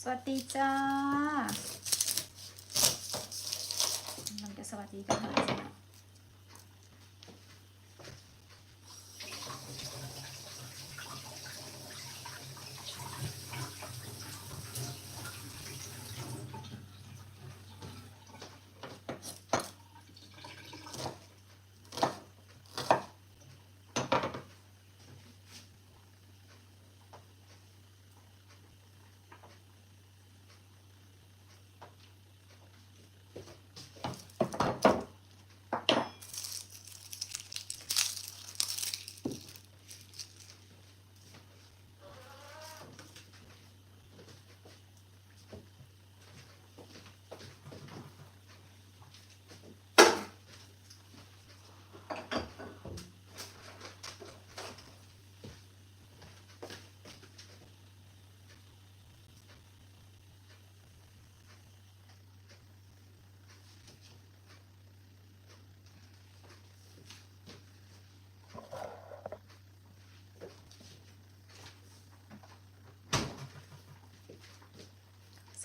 สวัสดีจ้ากำลังจะสวัสดีกันหน่อยสินะ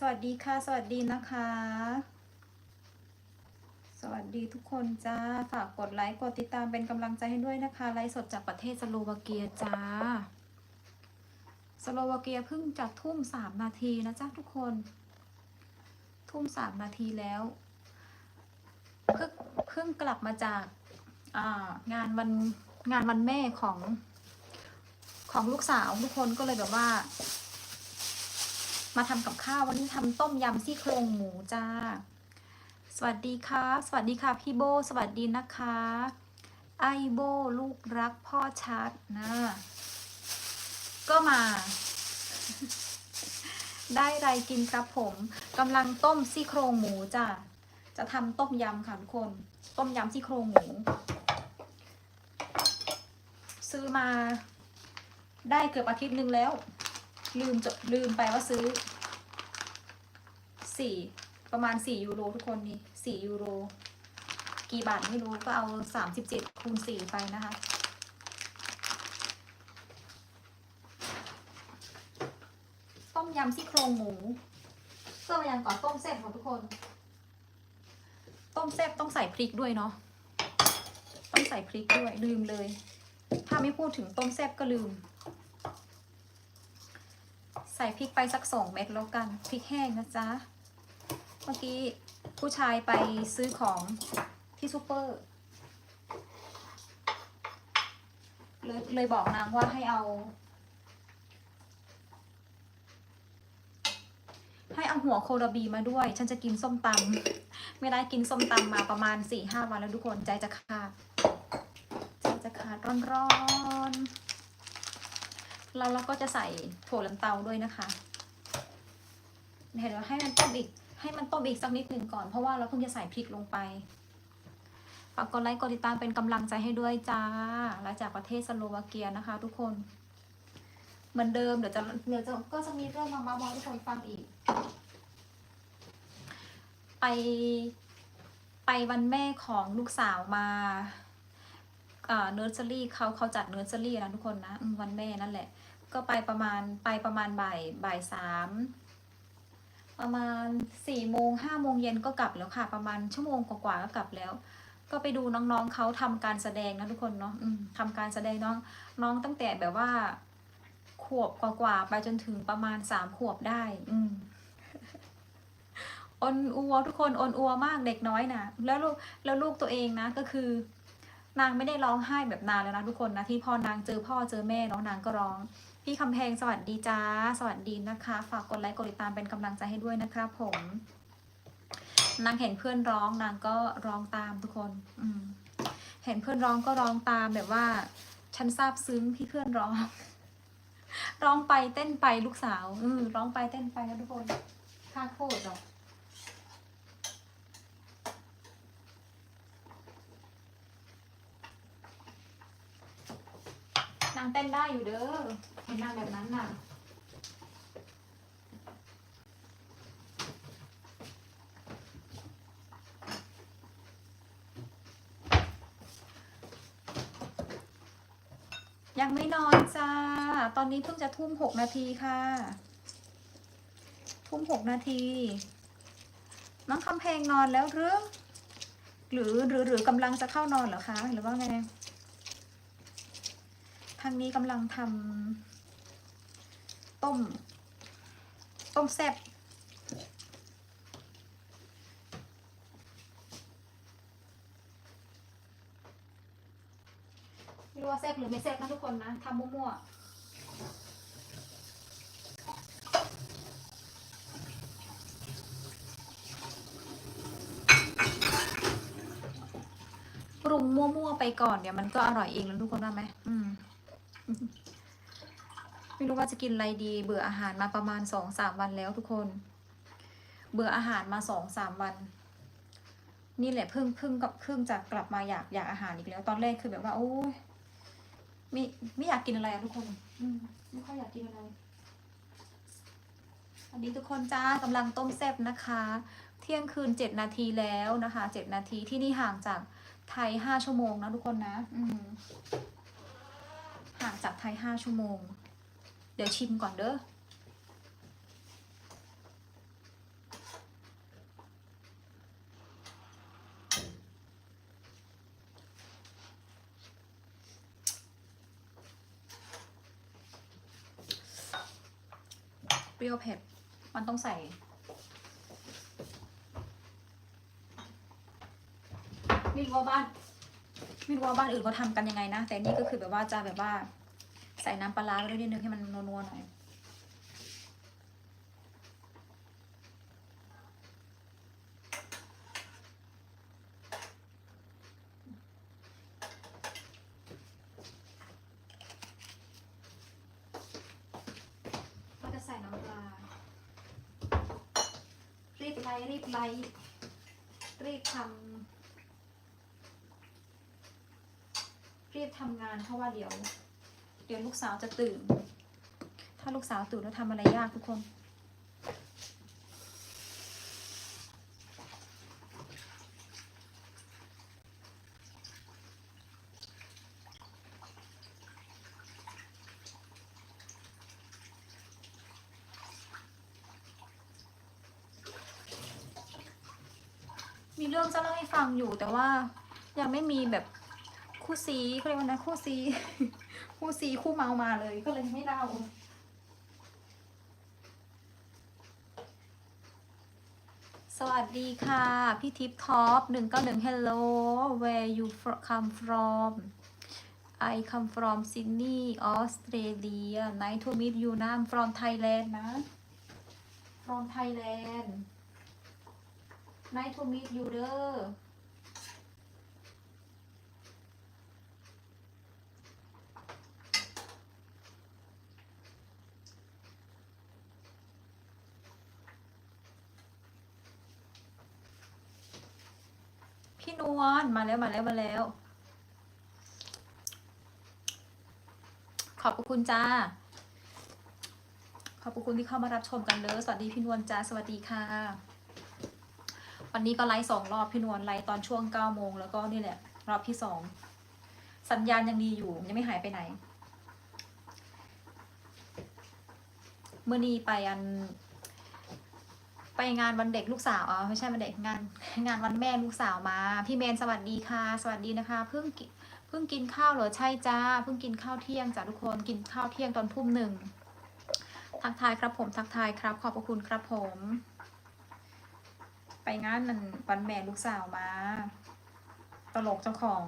สวัสดีค่ะ สวัสดีนะคะ สวัสดีทุกคนจ้า ฝากกดไลค์กดติดตามเป็นกำลังใจให้ด้วยนะคะ ไลฟ์สดจากประเทศสโลวาเกียจ้า สโลวาเกียเพิ่งจะทุ่มสามนาทีนะจ๊ะทุกคน ทุ่มสามนาทีแล้วเพิ่งเพิ่งกลับมาจากางานวันงานวันแม่ของของลูกสาวทุกคนก็เลยแบบว่า มาทำกับข้าววันนี้ทำต้มยำซี่โครงหมูจ้า สวัสดีค่ะ สวัสดีค่ะพี่โบ สวัสดีนะคะ ไอโบลูกรักพ่อชัดนะ ก็มา ได้ไรกินครับผมกำลังต้มซี่โครงหมูจ้ะจะทำต้มยำค่ะทุกคน ต้มยำซี่โครงหมู ซื้อมาได้เกือบอาทิตย์หนึ่งแล้ว ลืมจะลืมไปว่าซื้อสี่ประมาณสี่ยูโรทุกคนนี่สี่ยูโร กี่บาทไม่รู้ก็เอาสามสิบเจ็ดคูณสี่ไปนะคะต้มยำซี่โครงหมูเพื่อยังก่อนต้มแซ่บของทุกคน ต้มแซ่บต้องใส่พริกด้วยเนาะต้องใส่พริกด้วยลืมเลย ถ้าไม่พูดถึงต้มแซ่บก็ลืม ใส่พริกไปสักสองเม็ดแล้วกันพริกแห้งนะจ๊ะเมื่อกี้ผู้ชายไปซื้อของที่ซูเปอร์เลยเลยบอกนางว่าให้เอา ให้เอาหัวโคราบีมาด้วย ฉันจะกินส้มตำไม่ได้กินส้มตำมาประมาณสี่ห้าวันแล้วทุกคนใจจะขาดใจจะขาดร้อนๆ แล้วเราก็จะใส่ถั่วลันเตาด้วยนะคะเดี๋ยวให้มันต้มอีก ให้มันต้มอีกสักนิดหนึ่งก่อนเพราะว่าเราเพิ่งจะใส่พริกลงไปฝากกดไลค์กดติดตามเป็นกำลังใจให้ด้วยจ้าและจากประเทศสโลวาเกียนะคะ ทุกคน เหมือนเดิมเดี๋ยวจะเดี๋ยวจะก็จะมีเรื่องมาเมาๆให้ทุกคนฟังอีก ไปไปวันแม่ของลูกสาวมา เนอร์เซอรี่เขาเขาจัดเนอร์เซอรี่นะทุกคนนะวันแม่นั่นแหละ ก็ไปประมาณไปประมาณบ่ายบ่ายสามประมาณสี่โมงห้าโมงเย็นก็กลับแล้วค่ะ ประมาณชั่วโมงกว่าๆก็กลับแล้ว ก็ไปดูน้องๆเขาทำการแสดงนะทุกคนเนาะอืมทำการแสดงน้องน้องตั้งแต่แบบว่าขวบกว่าๆไปจนถึงประมาณสามขวบได้ อืมอนอัวทุกคนอนอัวมากเด็กน้อยนะแล้วลูกแล้วลูกตัวเองนะก็คือ นางไม่ได้ร้องไห้แบบนานแล้วนะทุกคนนะที่พอนางเจอพ่อเจอแม่เนาะนางก็ร้อง พี่คำแพงสวัสดีจ้า สวัสดีนะคะ ฝากกดไลค์กดติดตามเป็นกำลังใจให้ด้วยนะครับผม นางเห็นเพื่อนร้องนางก็ร้องตามทุกคน อืมเห็นเพื่อนร้องก็ร้องตามแบบว่า ฉันซาบซึ้งที่เพื่อนร้อง ร้องไปเต้นไปลูกสาวอืร้องไปเต้นไปนะทุกคนค่าโคตรหรอ นางเต้นได้อยู่เด้อเห็นนางแบบนั้นน่ะยังไม่นอนจ้า ตอนนี้เพิ่งจะทุ่มหกนาทีค่ะ ทุ่มหกนาที น้องคำเพลงนอนแล้วหรือ หรือหรือหรือกำลังจะเข้านอนเหรอคะ หรือว่าไง ทางนี้กำลังทำต้ม ต้มแซ่บไม่รู้ว่าแซ่บหรือไม่แซ่บนะทุกคนนะทำมั่วๆปรุงมั่วๆไปก่อนเดี๋ยวมันก็อร่อยเองแล้วทุกคนว่าไหมอืม รู้ว่าจะกินอะไรดี เบื่ออาหารมาประมาณสองสามวันแล้วทุกคน เบื่ออาหารมาสองสามวัน นี่แหละเพิ่งเพิ่งกับเพิ่งจะกลับมาอยากอยากอาหารอีกแล้ว ตอนแรกคือแบบว่า โอ้ยไม่ไม่อยากกินอะไรอะทุกคน อืมไม่ค่อยอยากกินอะไรอันนี้ทุกคนจ้ากำลังต้มแซ่บนะคะ เที่ยงคืนเจ็ดนาทีแล้วนะคะเจ็ดนาทีที่นี่ห่างจากไทยห้าชั่วโมงนะทุกคนนะ อืมห่างจากไทยห้าชั่วโมง ดี๋ยวชิมก่อนเด้อเปรี้ยวเผ็ด มันต้องใส่ไม่รู้ว่าบ้านไม่รู้ว่าบ้านอื่นเขาทำกันยังไงนะ แต่นี่ก็คือแบบว่าจะแบบว่า ใส่น้ำปลาร้าไปด้วยนิดนึงให้มันนัวๆหน่อยก็จะใส่น้ำปลารีบไล่รีบไล่รีบทำรีบทำงานเพราะว่าเดี๋ยว เดี๋ยวลูกสาวจะตื่น ถ้าลูกสาวตื่นแล้วทำอะไรยากทุกคน มีเรื่องจะเล่าให้ฟังอยู่แต่ว่ายังไม่มีแบบคู่ซีเขาเรียกว่านะคู่ซี คู่ซีคู่เมามาเลยก็เลยไม่เล่าสวัสดีค่ะ พี่ทิปท็อปหนึ่งเก้าหนึ่ง hello where you come from I come from Sydney Australia nice to meet you นะ from Thailand นะ from Thailand nice to meet you เด้อ นวลมาแล้วมาแล้วมาแล้ว ขอบคุณจ้า ขอบคุณที่เข้ามารับชมกันเลยสวัสดีพี่นวลจ้าสวัสดีค่ะ วันนี้ก็ไลฟ์สองรอบพี่นวลไลฟ์ตอนช่วงเก้าโมงแล้วก็นี่แหละ รอบที่สองสัญญาณยังดีอยู่ยังไม่หายไปไหน เมื่อนี้ไปอัน ไปงานวันเด็กลูกสาวอ๋อไม่ใช่วันเด็กงาน งานวันแม่ลูกสาวมา พี่เมนสวัสดีค่ะ สวัสดีนะคะ เพิ่งเพิ่งกินข้าวเหรอใช่จ้าเพิ่งกินข้าวเที่ยงจ้าทุกคนกินข้าวเที่ยงตอนทุ่มหนึ่งทักทายครับผมทักทายครับ ขอบพระคุณครับผม ไปงานมันวันแม่ลูกสาวมา ตลกเจ้าของ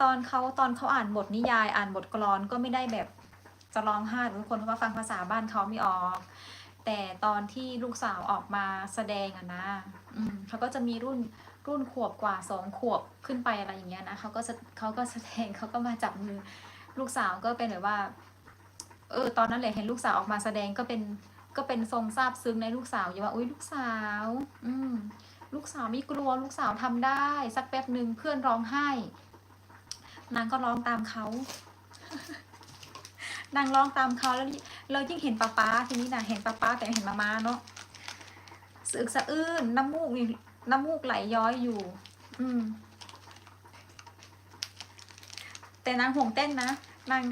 ตอนเขาตอนเขาอ่านบทนิยายอ่านบทกลอนก็ไม่ได้แบบ จะร้องไห้ทุกคนเพราะว่าฟังภาษาบ้านเขาไม่ออก แต่ตอนที่ลูกสาวออกมาแสดงอะนะเขาก็จะมีรุ่นรุ่นขวบกว่าสองขวบขึ้นไปอะไรอย่างเงี้ยนะเขาก็เขาก็แสดงเขาก็มาจับมือลูกสาวก็เป็นแบบว่า เออ ตอนนั้นแหละเห็นลูกสาวออกมาแสดงก็เป็นก็เป็นทรงซาบซึ้งในลูกสาวอยู่ว่าอุ้ยลูกสาว อืมลูกสาวไม่กลัวลูกสาวทำได้ สักแป๊บหนึ่งเพื่อนร้องไห้ นางก็ร้องตามเขา นางร้องตามเขาแล้วเรายิ่งเห็นป้าป้าทีนี้นะเห็นป้าป้าแต่เห็นมามาเนาะสึกสะอื้นน้ำมูกนี่น้ำมูกไหลย้อยอยู่ อืม แต่นางห่วงเต้นนะนาง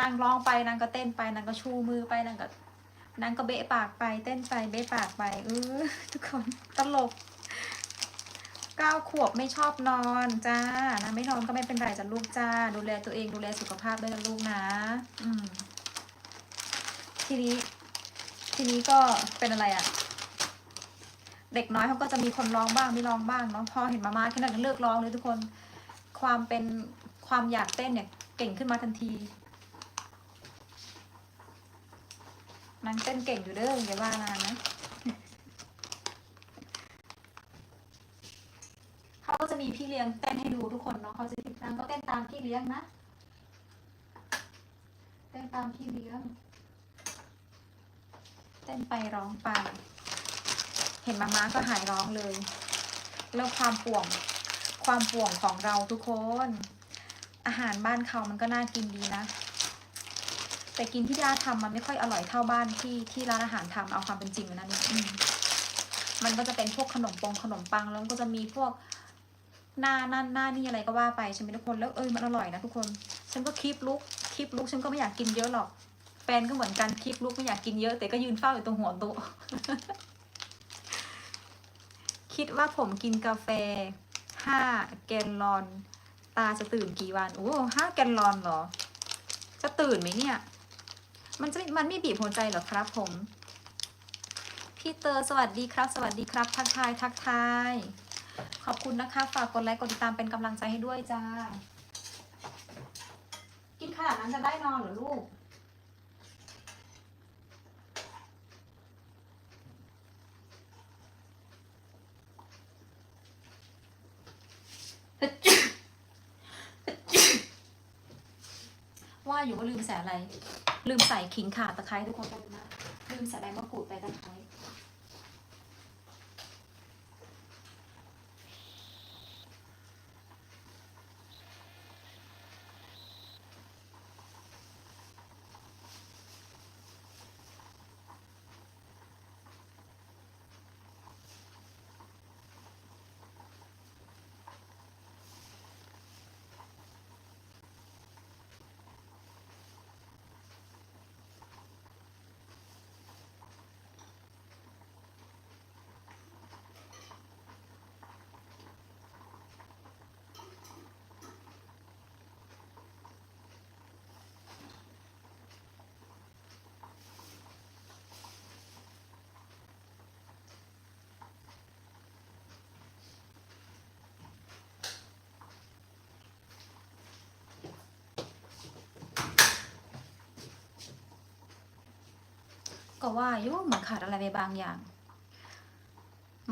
นางร้องไปนางก็เต้นไปนางก็ชูมือไปนางก็นางก็เบะปากไปเต้นไปเบะปากไปเออทุกคนตลกเก้าขวบไม่ชอบนอนจ้านะไม่นอนก็ไม่เป็นไรจ้ะลูกจ้า ดูแลตัวเองดูแลสุขภาพด้วยนะลูกนะ อืม ทีนี้ ทีนี้ก็เป็นอะไรอะ่ะ เด็กน้อยเขาก็จะมีคนร้องบ้างไม่ร้องบ้างเนาะพอเห็นมามาแค่นั้นก็เลิกร้องเลยทุกคน ความเป็นความอยากเต้นเนี่ย เก่งขึ้นมาทันทีนางเต้นเก่งอยู่เด้ออย่าว่านางนะเขาก็จะมีพี่เลี้ยงเต้นให้ดูทุกคนเนาะเขาจะนางก็เต้นตามพี่เลี้ยงนะ เต้นตามพี่เลี้ยง เต้นไปร้องไป เห็นมาม้าก็หายร้องเลยแล้วความป่วงความป่วงของเราทุกคน อาหารบ้านเขามันก็น่ากินดีนะ แต่กินที่ย่าทำมันไม่ค่อยอร่อยเท่าบ้านที่ที่ร้านอาหารทำเอาความเป็นจริงนะนี่มมันก็จะเป็นพวกขนมปงขนมปังแล้วก็จะมีพวกหน้านั่นหน้านี่อะไรก็ว่าไปใช่ไหมทุกคนแล้วเอ้ยมันอร่อยนะทุกคน ฉันก็คลิปลุกคลิปลุกฉันก็ไม่อยากกินเยอะหรอก แฟนก็เหมือนกันคลิปลุกไม่อยากกินเยอะแต่ก็ยืนเฝ้าอยู่ตรงหัวโต๊ะคิดว่าผมกินกาแฟห้าแกนลอน ตาจะตื่นกี่วันโอ้ห้าแกนลอนเหรอ จะตื่นไหมเนี่ย มันจะมันไม่บีบหัวใจหรอครับผม พี่เตอร์สวัสดีครับ สวัสดีครับ ทักทายทักทาย ขอบคุณนะคะ ฝากกดไลค์กดติดตามเป็นกำลังใจให้ด้วยจ้า กินขนาดนั้นจะได้นอนเหรอลูก ว่าอยู่ว่าลืมใส่อะไร ลืมใส่ขิงข่าตะไคร้ทุกคนลืมใส่ใบมะกรูดไปตะไคร้ ก็ว่าอยุ่เหมือนขาดอะไรไปบางอย่าง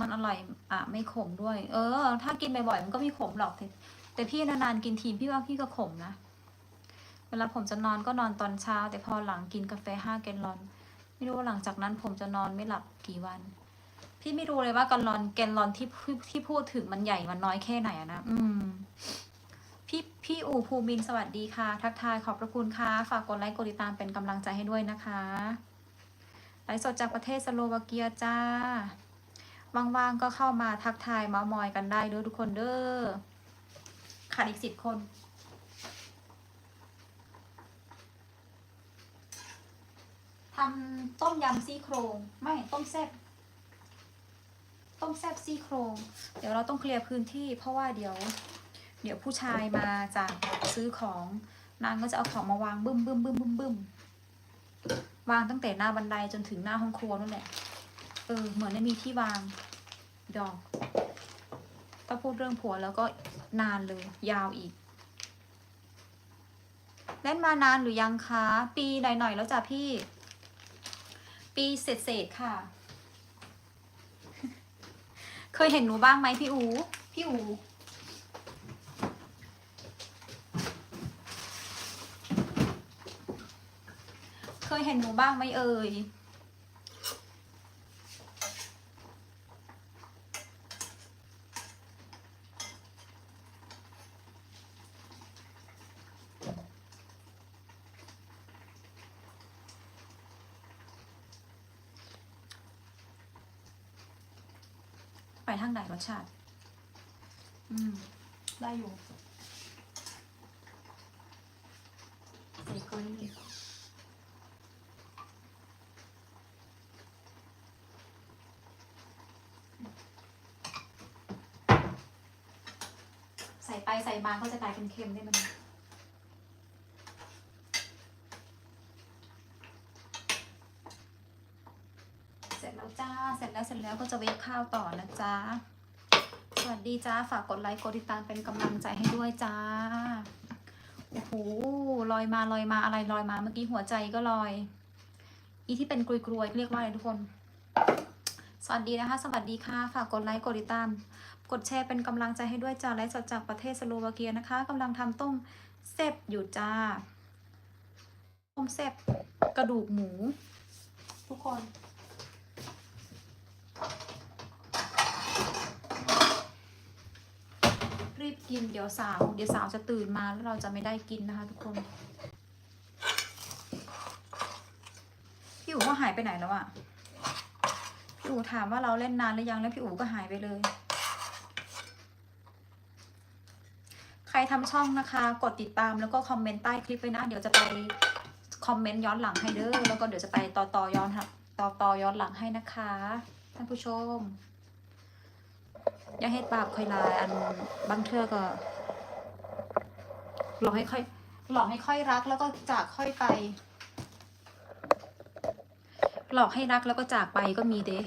มันอร่อยอะไม่ขมด้วย เออ ถ้ากินบ่อยๆมันก็ไม่ขมหรอก แต่แต่พี่นานๆกินทีพี่ว่าพี่ก็ขมนะเวลาผมจะนอนก็นอนตอนเช้า แต่พอหลังกินกาแฟห้าแกนลอน ไม่รู้ว่าหลังจากนั้นผมจะนอนไม่หลับกี่วัน พี่ไม่รู้เลยว่าแกนลอนแกนลอนที่ที่ที่พูดถึงมันใหญ่มันน้อยแค่ไหนอะนะอืมพี่พี่อูภูมินสวัสดีค่ะ ทักทายขอบพระคุณค่ะ ฝากกดไลค์กดติดตามเป็นกำลังใจให้ด้วยนะคะ ลฟ์สดจากประเทศสโลวาเกียจ้า ว่างๆก็เข้ามาทักทายเมามอยกันได้เด้อทุกคนเด้อขาดอีกสิบคนทำต้มยำซี่โครง ไม่ต้มแซ่บต้มแซ่บซี่โครง เดี๋ยวเราต้องเคลียร์พื้นที่ เพราะว่าเดี๋ยว เดี๋ยวผู้ชายมาจากซื้อของนางก็จะเอาของมาวางบึ้มบึ้มบึ้มบึ้มบึ้ม วางตั้งแต่หน้าบันไดจนถึงหน้าห้องครัวนั่นแหละ เออ เหมือนไม่มีที่วาง ดอก ถ้าพูดเรื่องผัวแล้วก็นานเลย ยาวอีก เล่นมานานหรือยังคะ ปีหน่อยๆแล้วจ้ะพี่ ปีเศษๆค่ะ เคยเห็นหนูบ้างไหมพี่อู พี่อู ยเห็นหนูบ้างไหมเอ่ยไปทางไหนรสชาติ อืม ได้อยู่ส่ก้อยเลย ใส่ไปใส่มาก็จะกลายเป็นเค็มได้มันเสร็จแล้วจ้า เสร็จแล้วเสร็จแล้วก็จะเวฟข้าวต่อนะจ๊ะสวัสดีจ้า ฝากกดไลค์กดติดตามเป็นกำลังใจให้ด้วยจ้า โอ้โห ลอยมาลอยมาอะไรลอยมาเมื่อกี้หัวใจก็ลอย อีที่เป็นกลวยๆเรียกว่าอะไรทุกคน สวัสดีนะคะ สวัสดีค่ะ ฝากกดไลค์ กดติดตาม กดแชร์เป็นกำลังใจให้ด้วยจ้าไลฟ์สดจากประเทศสโลวาเกียนะคะกำลังทำต้มเซบอยู่จ้า ต้มเซบกระดูกหมู ทุกคน รีบกินเดี๋ยวสาวเดี๋ยวสาวจะตื่นมาแล้วเราจะไม่ได้กินนะคะ ทุกคนพี่อู๋ก็หายไปไหนแล้วอะ พี่อู๋ถามว่าเราเล่นนานหรือยังแล้วพี่อู๋ก็หายไปเลย ใครทำช่องนะคะ กดติดตามแล้วก็คอมเมนต์ใต้คลิปไว้นะ เดี๋ยวจะไปคอมเมนต์ย้อนหลังให้เด้อแล้วก็เดี๋ยวจะไปต่อต่อย้อนครับต่อต่อย้อนหลังให้นะคะ ท่านผู้ชม อย่าเฮ็ดบาปค่อยลายอันบางเทื่อก็หลอกให้ค่อยหลอกให้ค่อยรักแล้วก็จากค่อยไป หลอกให้รักแล้วก็จากไปก็มีเด้